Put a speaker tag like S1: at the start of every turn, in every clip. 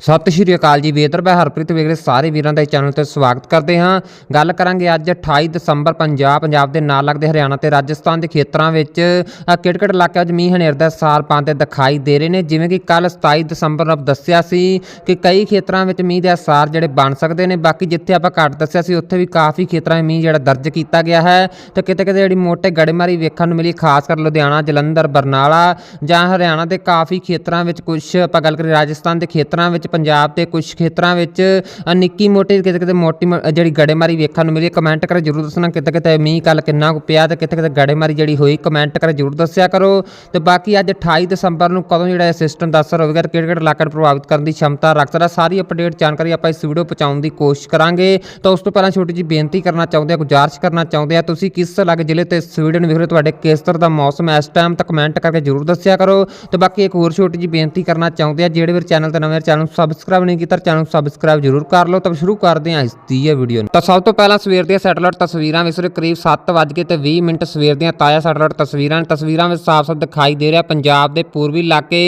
S1: ਸਤਿ ਸ਼੍ਰੀ ਅਕਾਲ ਜੀ ਵੇਦਰ ਮੈਂ ਹਰਪ੍ਰੀਤ ਵੇਗਰੇ ਸਾਰੇ ਵੀਰਾਂ ਦਾ ਚੈਨਲ ਤੇ ਸਵਾਗਤ ਕਰਦੇ ਹਾਂ। ਗੱਲ ਕਰਾਂਗੇ ਅੱਜ 28 ਦਸੰਬਰ ਪੰਜਾਬ ਪੰਜਾਬ ਦੇ ਨਾਲ ਲੱਗਦੇ ਹਰਿਆਣਾ ਤੇ ਰਾਜਸਥਾਨ ਦੇ ਖੇਤਰਾਂ ਵਿੱਚ। ਅ, ਕਿਹੜੇ-ਕਿਹੜੇ ਇਲਾਕਿਆਂ 'ਚ ਮੀਂਹ ਹਨੇਰ ਦਾ ਸਾਰ ਪਾਉਂਦੇ ਦਿਖਾਈ ਦੇ ਰਹੇ ਨੇ। ਜਿਵੇਂ ਕਿ ਕੱਲ 27 ਦਸੰਬਰ ਨੂੰ ਦੱਸਿਆ ਸੀ ਕਿ ਕਈ ਖੇਤਰਾਂ ਵਿੱਚ ਮੀਂਹ ਦੇ ਅਸਾਰ ਜਿਹੜੇ ਬਣ ਸਕਦੇ ਨੇ। ਬਾਕੀ ਜਿੱਥੇ ਆਪਾਂ ਘੱਟ ਦੱਸਿਆ ਸੀ ਉੱਥੇ ਵੀ ਕਾਫੀ ਖੇਤਰਾਂ 'ਚ ਮੀਂਹ ਜਿਹੜਾ ਦਰਜ ਕੀਤਾ ਗਿਆ ਹੈ। ਤੇ ਕਿਤੇ-ਕਿਤੇ ਜਿਹੜੀ ਮੋਟੇ ਗੜੇਮਾਰੀ ਵੇਖਣ ਨੂੰ ਮਿਲੀ ਖਾਸ ਕਰ ਲੁਧਿਆਣਾ ਜਲੰਧਰ ਬਰਨਾਲਾ ਜਾਂ ਹਰਿਆਣਾ ਦੇ ਕਾਫੀ ਖੇਤਰਾਂ ਵਿੱਚ ਕੁਝ ਆਪਾਂ ਗੱਲ ਕਰੀਏ ਰਾਜਸਥਾਨ ਦੇ ਖੇਤਰਾਂ ਵਿੱਚ ਵਿੱਚ ਪੰਜਾਬ ਤੇ ਕੁਝ ਖੇਤਰਾਂ ਵਿੱਚ ਨਿੱਕੀ ਮੋਟੀ ਕਿਤੇ ਕਿਤੇ ਮੋਟੀ ਜਿਹੜੀ ਗੜੇਮਾਰੀ ਵੇਖਣ ਨੂੰ ਮਿਲੀ ਕਮੈਂਟ ਕਰ ਜਰੂਰ ਦੱਸਣਾ, ਕਿਤੇ ਕਿਤੇ ਮੀਂਹ ਕੱਲ ਕਿੰਨਾ ਕੁ ਪਿਆ ਤੇ ਕਿਤੇ ਕਿਤੇ ਗੜੇਮਾਰੀ ਜਿਹੜੀ ਹੋਈ ਕਮੈਂਟ ਕਰ ਜਰੂਰ ਦੱਸਿਆ ਕਰੋ। ਤੇ ਬਾਕੀ ਅੱਜ 28 ਦਸੰਬਰ ਨੂੰ ਕਦੋਂ ਜਿਹੜਾ ਇਹ ਸਿਸਟਮ ਦੱਸ ਅਸਰ ਹੋਵੇਗਾ ਕਿਹੜੇ ਕਿਹੜੇ ਇਲਾਕੇ ਨੂੰ ਪ੍ਰਭਾਵਿਤ ਕਰਨ ਦੀ ਸ਼ਮਤਾ ਰੱਖਦਾ ਸਾਰੀ ਅਪਡੇਟ ਜਾਣਕਾਰੀ ਆਪਾਂ ਇਸ ਵੀਡੀਓ ਪਹੁੰਚਾਉਣ ਦੀ ਕੋਸ਼ਿਸ਼ ਕਰਾਂਗੇ। ਤਾਂ ਉਸ ਤੋਂ ਪਹਿਲਾਂ ਛੋਟੀ ਜੀ ਬੇਨਤੀ ਕਰਨਾ ਚਾਹੁੰਦੇ ਹਾਂ, ਗੁਜ਼ਾਰਿਸ਼ ਕਰਨਾ ਚਾਹੁੰਦੇ ਹਾਂ, ਤੁਸੀਂ ਕਿਸ ਲੱਗ ਜ਼ਿਲ੍ਹੇ ਤੇ ਸਵੀਡਨ ਵਿਖੇ ਤੁਹਾਡੇ ਕਿਸ ਤਰ੍ਹਾਂ ਦਾ ਮੌਸਮ ਇਸ ਟਾਈਮ ਤੱਕ ਕਮੈਂਟ ਕਰਕੇ ਜਰੂਰ ਦੱਸਿਆ ਕਰੋ। ਤੇ ਬਾਕੀ ਇੱਕ ਹੋਰ ਛੋਟੀ ਜੀ ਬੇਨਤੀ ਕਰਨਾ ਚਾਹੁੰਦੇ ਆ ਜਿਹੜੇ ਵੀ ਚੈਨਲ ਤੇ ਨਵੇਂ ਚੈਨਲ ਸਬਸਕ੍ਰਾਈਬ ਨਹੀਂ ਕੀਤਾ ਚੈਨਲ ਨੂੰ ਸਬਸਕ੍ਰਾਈਬ ਜਰੂਰ ਕਰ ਲਓ। ਤਾਂ ਸ਼ੁਰੂ ਕਰਦੇ ਹਾਂ ਇਸ ਦੀ ਇਹ ਵੀਡੀਓ ਨੂੰ। ਤਾਂ ਸਭ ਤੋਂ ਪਹਿਲਾਂ ਸਵੇਰ ਦੀਆਂ ਸੈਟਲਾਈਟ ਤਸਵੀਰਾਂ ਵਿੱਚ ਕਰੀਬ 7:00 ਤੇ 20 ਮਿੰਟ ਸਵੇਰ ਦੀਆਂ ਤਾਜ਼ਾ ਸੈਟਲਾਈਟ ਤਸਵੀਰਾਂ ਨੇ। ਤਸਵੀਰਾਂ ਵਿੱਚ ਸਾਫ਼-ਸਾਫ਼ ਦਿਖਾਈ ਦੇ ਰਿਹਾ ਪੰਜਾਬ ਦੇ ਪੂਰਬੀ ਇਲਾਕੇ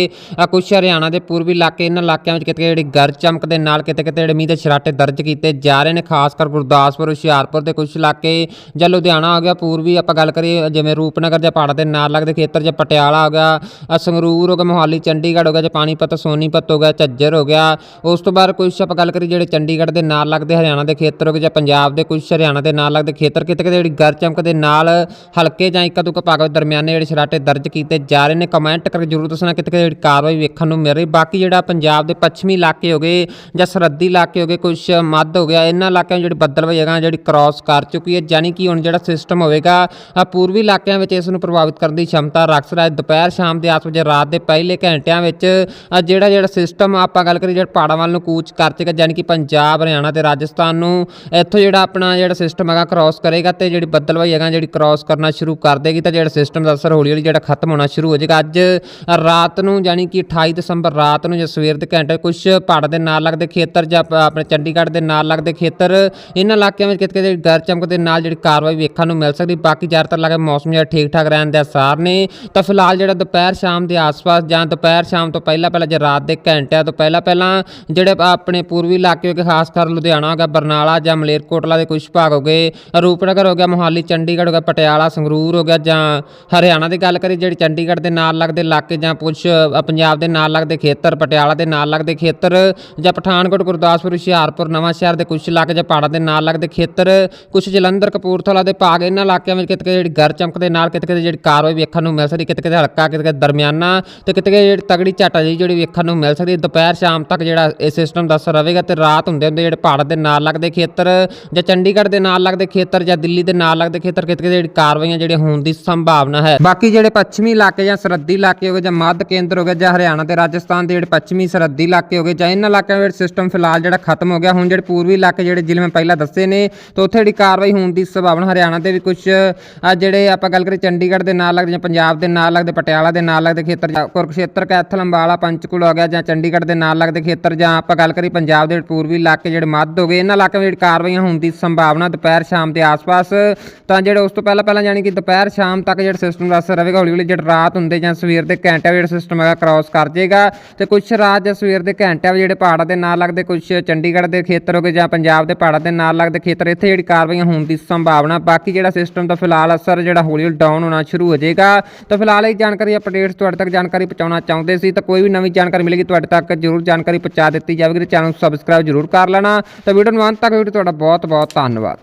S1: ਅ, ਕੁਛ ਹਰਿਆਣਾ ਦੇ ਪੂਰਬੀ ਇਲਾਕੇ ਇਹਨਾਂ ਇਲਾਕਿਆਂ ਵਿੱਚ ਕਿਤੇ ਜਿਹੜੀ ਗਰਜ ਚਮਕ ਦੇ ਨਾਲ ਕਿਤੇ ਕਿਤੇ ਜਿਹੜੇ ਮੀਂਹ ਦੇ ਛਰਾਟੇ ਦਰਜ ਕੀਤੇ ਜਾ ਰਹੇ ਨੇ। ਖਾਸ ਕਰ ਗੁਰਦਾਸਪੁਰ ਹੁਸ਼ਿਆਰਪੁਰ ਦੇ ਕੁਝ ਇਲਾਕੇ ਜਾਂ ਲੁਧਿਆਣਾ ਹੋ ਗਿਆ ਪੂਰਬੀ ਆਪਾਂ ਗੱਲ ਕਰੀਏ ਜਿਵੇਂ ਰੂਪਨਗਰ ਜਾਂ ਪਹਾੜਾਂ ਦੇ ਨਾਲ ਲੱਗਦੇ ਖੇਤਰ ਜਾਂ ਪਟਿਆਲਾ ਹੋ ਗਿਆ ਸੰਗਰੂਰ ਹੋ ਗਿਆ ਮੋਹਾਲੀ ਚੰਡੀਗੜ੍ਹ ਹੋ ਗਿਆ ਜਾਂ ਪਾਣੀਪਤ ਸੋਨੀਪਤ ਹੋ ਗਿਆ ਝੱਜਰ ਹੋ ਗਿਆ ਗਿਆ। ਉਸ ਤੋਂ ਬਾਅਦ ਕੁਝ ਆਪਾਂ ਗੱਲ ਕਰੀ ਜਿਹੜੇ ਚੰਡੀਗੜ੍ਹ ਦੇ ਨਾਲ ਲੱਗਦੇ, ਹਰਿਆਣਾ ਦੇ ਖੇਤਰ ਹੋ ਗਏ ਜਾਂ ਪੰਜਾਬ ਦੇ ਕੁਝ ਹਰਿਆਣਾ ਦੇ ਨਾਲ ਲੱਗਦੇ ਖੇਤਰ, ਕਿਤੇ ਕਿਤੇ ਜਿਹੜੀ ਗਰ ਚਮਕ ਦੇ ਨਾਲ ਹਲਕੇ ਜਾਂ ਇੱਕ ਦੋ ਅਦੁਕ ਭਾਗ ਦਰਮਿਆਨੇ ਜਿਹੜੇ ਸ਼ਰਾਟੇ ਦਰਜ ਕੀਤੇ ਜਾ ਰਹੇ ਨੇ ਕਮੈਂਟ ਕਰਕੇ ਜ਼ਰੂਰ ਦੱਸਣਾ ਕਿਤੇ ਕਿਤੇ ਜਿਹੜੀ ਕਾਰਵਾਈ ਵੇਖਣ ਨੂੰ ਮਿਲ ਰਹੀ। ਬਾਕੀ ਜਿਹੜਾ ਪੰਜਾਬ ਦੇ ਪੱਛਮੀ ਇਲਾਕੇ ਹੋ ਗਏ ਜਾਂ ਸਰਹੱਦੀ ਇਲਾਕੇ ਹੋ ਗਏ ਕੁਝ ਮੱਧ ਹੋ ਗਿਆ, ਇਹਨਾਂ ਇਲਾਕਿਆਂ ਜਿਹੜੇ ਬੱਦਲ ਵਾਲੀ ਜਗ੍ਹਾ ਜਿਹੜੀ ਕ੍ਰਾਸ ਕਰ ਚੁੱਕੀ ਹੈ ਯਾਨੀ ਕਿ ਹੁਣ ਜਿਹੜਾ ਸਿਸਟਮ ਹੋਵੇਗਾ ਆ ਪੂਰਬੀ ਇਲਾਕਿਆਂ ਵਿੱਚ ਇਸ ਨੂੰ ਪ੍ਰਭਾਵਿਤ ਕਰਨ ਦੀ ਸ਼ਮਤਾ ਰੱਖ ਸਕਦਾ ਦੁਪਹਿਰ ਸ਼ਾਮ ਦੇ ਆਸ ਵਜੇ ਰਾਤ ਦੇ ਪਹਿਲੇ ਘੰਟਿਆਂ ਵਿੱਚ ਜਿਹੜਾ ਜਿਹੜਾ ਸਿਸਟਮ ਆਪਾਂ ਗੱਲ ਕਰੀਏ ਜਿਹੜਾ ਪਹਾੜਾਂ ਵੱਲ ਨੂੰ ਕੂਚ ਕਰ ਚੇਗਾ ਜਾਨੀ ਕਿ ਪੰਜਾਬ, ਹਰਿਆਣਾ ਤੇ ਰਾਜਸਥਾਨ ਨੂੰ, ਇੱਥੋਂ ਜਿਹੜਾ ਆਪਣਾ ਜਿਹੜਾ ਸਿਸਟਮ ਹੈਗਾ ਕ੍ਰਾਸ ਕਰੇਗਾ ਤੇ ਜਿਹੜੀ ਬੱਦਲਵਾਈ ਹੈਗਾ ਜਿਹੜੀ ਕ੍ਰਾਸ ਕਰਨਾ ਸ਼ੁਰੂ ਕਰ ਦੇਗੀ ਤਾਂ ਜਿਹੜਾ ਸਿਸਟਮ ਦਾ ਅਸਰ ਹੌਲੀ ਹੌਲੀ ਜਿਹੜਾ ਖਤਮ ਹੋਣਾ ਸ਼ੁਰੂ ਹੋ ਜਾਏਗਾ। ਅੱਜ ਰਾਤ ਨੂੰ ਜਾਨੀ ਕਿ 28 ਦਸੰਬਰ ਰਾਤ ਨੂੰ ਜਾਂ ਸਵੇਰ ਦੇ ਘੰਟੇ ਕੁਝ ਪਹਾੜ ਦੇ ਨਾਲ ਲੱਗਦੇ ਖੇਤਰ ਜਾਂ ਆਪਣੇ ਚੰਡੀਗੜ੍ਹ ਦੇ ਨਾਲ ਲੱਗਦੇ ਖੇਤਰ, ਇਹਨਾਂ ਇਲਾਕਿਆਂ ਵਿੱਚ ਕਿਤੇ ਕਿਤੇ ਗਰ ਚਮਕ ਦੇ ਨਾਲ ਜਿਹੜੀ ਕਾਰਵਾਈ ਵੇਖਣ ਨੂੰ ਮਿਲ ਸਕਦੀ, ਬਾਕੀ ਜ਼ਿਆਦਾਤਰ ਇਲਾਕੇ ਮੌਸਮ ਜਿਹੜਾ ਠੀਕ ਠਾਕ ਰਹਿਣ ਦੇ ਅਸਾਰ ਨੇ। ਤਾਂ ਫਿਲਹਾਲ ਜਿਹੜਾ ਦੁਪਹਿਰ ਸ਼ਾਮ ਦੇ ਆਸ-ਪਾਸ ਜਾਂ ਦੁਪਹਿਰ ਸ਼ਾਮ ਤੋਂ ਪਹਿਲਾਂ ਪਹਿਲਾਂ ਜਾਂ ਰਾਤ ਦੇ ਘੰਟਿਆਂ ਤੋਂ ਪਹਿਲਾਂ ਪਹਿਲਾਂ ਜਿਹੜੇ ਆਪਣੇ ਪੂਰਬੀ ਇਲਾਕੇ ਹੋ ਗਏ ਖਾਸ ਕਰ ਲੁਧਿਆਣਾ ਹੋ ਗਿਆ ਬਰਨਾਲਾ ਜਾਂ ਮਲੇਰਕੋਟਲਾ ਦੇ ਕੁਝ ਭਾਗ ਹੋ ਗਏ ਰੂਪਨਗਰ ਹੋ ਗਿਆ ਮੋਹਾਲੀ, ਚੰਡੀਗੜ੍ਹ ਹੋ ਗਿਆ ਪਟਿਆਲਾ, ਸੰਗਰੂਰ ਹੋ ਗਿਆ ਜਾਂ ਹਰਿਆਣਾ ਦੀ ਗੱਲ ਕਰੀ ਜਿਹੜੀ ਚੰਡੀਗੜ੍ਹ ਦੇ ਨਾਲ ਲੱਗਦੇ ਇਲਾਕੇ ਜਾਂ ਕੁਝ ਪੰਜਾਬ ਦੇ ਨਾਲ ਲੱਗਦੇ ਖੇਤਰ, ਪਟਿਆਲਾ ਦੇ ਨਾਲ ਲੱਗਦੇ ਖੇਤਰ ਜਾਂ ਪਠਾਨਕੋਟ, ਗੁਰਦਾਸਪੁਰ, ਹੁਸ਼ਿਆਰਪੁਰ, ਨਵਾਂ ਸ਼ਹਿਰ ਦੇ ਕੁਝ ਇਲਾਕੇ ਜਾਂ ਪਹਾੜਾਂ ਦੇ ਨਾਲ ਲੱਗਦੇ ਖੇਤਰ ਕੁਝ ਜਲੰਧਰ, ਕਪੂਰਥਲਾ ਦੇ ਭਾਗ, ਇਹਨਾਂ ਇਲਾਕਿਆਂ ਵਿੱਚ ਕਿਤੇ ਕਿਤੇ ਜਿਹੜੀ ਗਰ ਚਮਕ ਦੇ ਨਾਲ ਕਿਤੇ ਕਿਤੇ ਜਿਹੜੀ ਕਾਰਵਾਈ ਵੇਖਣ ਨੂੰ ਮਿਲ ਸਕਦੀ ਕਿਤੇ ਕਿਤੇ ਹਲਕਾ ਕਿਤੇ ਕਿਤੇ ਦਰਮਿਆਨਾ ਤੇ ਕਿਤੇ ਕਿਤੇ ਜਿਹੜੀ ਤਗੜੀ ਝਾਟਾ ਜਿਹੀ ਜਿਹੜੀ ਵੇਖਣ ਨੂੰ ਮਿਲ ਸਕਦੀ, ਦੁਪਹਿਰ, ਸ਼ਾਮ ਤੱਕ ਜਿਹੜਾ ਇਹ ਸਿਸਟਮ ਦੱਸ ਰਹੇਗਾ ਤੇ ਰਾਤ ਹੁੰਦੇ ਹੁੰਦੇ ਜਿਹੜੇ ਪਹਾੜ ਦੇ ਨਾਲ ਲੱਗਦੇ ਖੇਤਰ ਜਾਂ ਚੰਡੀਗੜ੍ਹ ਦੇ ਨਾਲ ਲੱਗਦੇ ਖੇਤਰ ਜਾਂ ਦਿੱਲੀ ਦੇ ਨਾਲ ਲੱਗਦੇ ਖੇਤਰ ਕਿਤੇ ਜਿਹੜੀ ਕਾਰਵਾਈਆਂ ਜਿਹੜੇ ਹੋਣ ਦੀ ਸੰਭਾਵਨਾ ਹੈ। ਬਾਕੀ ਜਿਹੜੇ ਪੱਛਮੀ ਇਲਾਕੇ ਜਾਂ ਸਰਹੱਦੀ ਇਲਾਕੇ ਹੋ ਗਏ ਜਾਂ ਮੱਧ ਕੇਂਦਰ ਹੋ ਗਏ ਜਾਂ ਹਰਿਆਣਾ ਤੇ ਰਾਜਸਥਾਨ ਦੇ ਜਿਹੜੇ ਪੱਛਮੀ ਸਰਹੱਦੀ ਇਲਾਕੇ ਹੋ ਗਏ ਜਾਂ ਇਹਨਾਂ ਇਲਾਕਿਆਂ ਵਿੱਚ ਸਿਸਟਮ ਫਿਲਹਾਲ ਜਿਹੜਾ ਖਤਮ ਹੋ ਗਿਆ, ਹੁਣ ਜਿਹੜੇ ਪੂਰਬੀ ਇਲਾਕੇ ਜਿਹੜੇ ਜ਼ਿਲ੍ਹੇ ਮੈਂ ਪਹਿਲਾਂ ਦੱਸੇ ਨੇ, ਤਾਂ ਉੱਥੇ ਜਿਹੜੀ ਕਾਰਵਾਈ ਹੋਣ ਦੀ ਸੰਭਾਵਨਾ ਹਰਿਆਣਾ ਦੇ ਵੀ ਕੁਝ ਆ ਜਿਹੜੇ ਆਪਾਂ ਗੱਲ ਕਰੀਏ ਚੰਡੀਗੜ੍ਹ ਦੇ ਨਾਲ ਲੱਗਦੇ ਜਾਂ ਪੰਜਾਬ ਦੇ ਨਾਲ ਲੱਗਦੇ, ਪਟਿਆਲਾ ਦੇ ਨਾਲ ਲੱਗਦੇ ਖੇਤਰ ਜਾਂ ਕੁਰਕਸ਼ੇਤਰ, ਕੈਥਲ, ਅੰਬਾਲਾ, ਪੰਚਕੂਲ ਹੋ ਗਿਆ ਜਾਂ ਚੰਡੀਗੜ੍ਹ ਦੇ ਨਾਲ ਲੱਗਦੇ ਦੇ ਖੇਤਰ ਜਾਂ ਆਪਾਂ ਗੱਲ ਕਰੀ ਪੰਜਾਬ ਦੇ ਪੂਰਬੀ ਇਲਾਕੇ ਜਿਹੜੇ ਮੱਧ ਹੋ ਗਏ, ਇਹਨਾਂ ਇਲਾਕਿਆਂ ਵਿੱਚ ਜਿਹੜੀ ਕਾਰਵਾਈਆਂ ਹੋਣ ਦੀ ਸੰਭਾਵਨਾ ਦੁਪਹਿਰ ਸ਼ਾਮ ਦੇ ਆਸ-ਪਾਸ, ਤਾਂ ਜਿਹੜੇ ਉਸ ਤੋਂ ਪਹਿਲਾਂ ਪਹਿਲਾਂ ਯਾਨੀ ਕਿ ਦੁਪਹਿਰ ਸ਼ਾਮ ਤੱਕ ਜਿਹੜਾ ਸਿਸਟਮ ਦਾ ਅਸਰ ਰਹੇਗਾ ਹੌਲੀ ਹੌਲੀ ਜਿਹੜਾ ਰਾਤ ਹੁੰਦੇ ਜਾਂ ਸਵੇਰ ਦੇ ਘੰਟਿਆਂ ਵਿੱਚ ਜਿਹੜਾ ਸਿਸਟਮ ਹੈਗਾ ਕ੍ਰਾਸ ਕਰ ਜਾਏਗਾ ਤੇ ਕੁਝ ਰਾਤ ਜਾਂ ਸਵੇਰ ਦੇ ਘੰਟਿਆਂ ਵਿੱਚ ਜਿਹੜੇ ਪਹਾੜਾਂ ਦੇ ਨਾਲ ਲੱਗਦੇ ਕੁਝ ਚੰਡੀਗੜ੍ਹ ਦੇ ਖੇਤਰ ਹੋ ਗਏ ਜਾਂ ਪੰਜਾਬ ਦੇ ਪਹਾੜਾਂ ਦੇ ਨਾਲ ਲੱਗਦੇ ਖੇਤਰ, ਇੱਥੇ ਜਿਹੜੀ ਕਾਰਵਾਈਆਂ ਹੋਣ ਦੀ ਸੰਭਾਵਨਾ, ਬਾਕੀ ਜਿਹੜਾ ਸਿਸਟਮ ਦਾ ਫਿਲਹਾਲ ਅਸਰ ਜਿਹੜਾ ਹੌਲੀ ਹੌਲੀ ਡਾਊਨ ਹੋਣਾ ਸ਼ੁਰੂ ਹੋ ਜਾਏਗਾ ਤਾਂ ਫਿਲਹਾਲ ਇਹ ਜਾਣਕਾਰੀ ਅਪਡੇਟਸ ਤੁਹਾਡੇ ਤੱਕ ਜਾਣਕਾਰੀ ਪਹੁੰਚਾਉਣਾ ਚਾਹੁੰਦੇ ਸੀ, ਤਾਂ ਕੋਈ ਵੀ ਨਵੀਂ ਜਾਣਕਾਰੀ ਮਿਲੇਗੀ, ਤੁਹਾਡੇ ਤੱਕ ਜਰੂਰ ਜਾਣਕਾਰੀ ਪਹੁੰਚਾ ਦਿੱਤੀ ਜਾਵੇਗੀ ਤੇ ਚੈਨਲ ਨੂੰ ਸਬਸਕ੍ਰਾਈਬ ਜਰੂਰ ਕਰ ਲੈਣਾ। ਤਾਂ ਵੀਡੀਓ ਨੂੰ ਅੰਤ ਤੱਕ ਵੀਡੀਓ ਤੁਹਾਡਾ ਬਹੁਤ ਬਹੁਤ ਧੰਨਵਾਦ।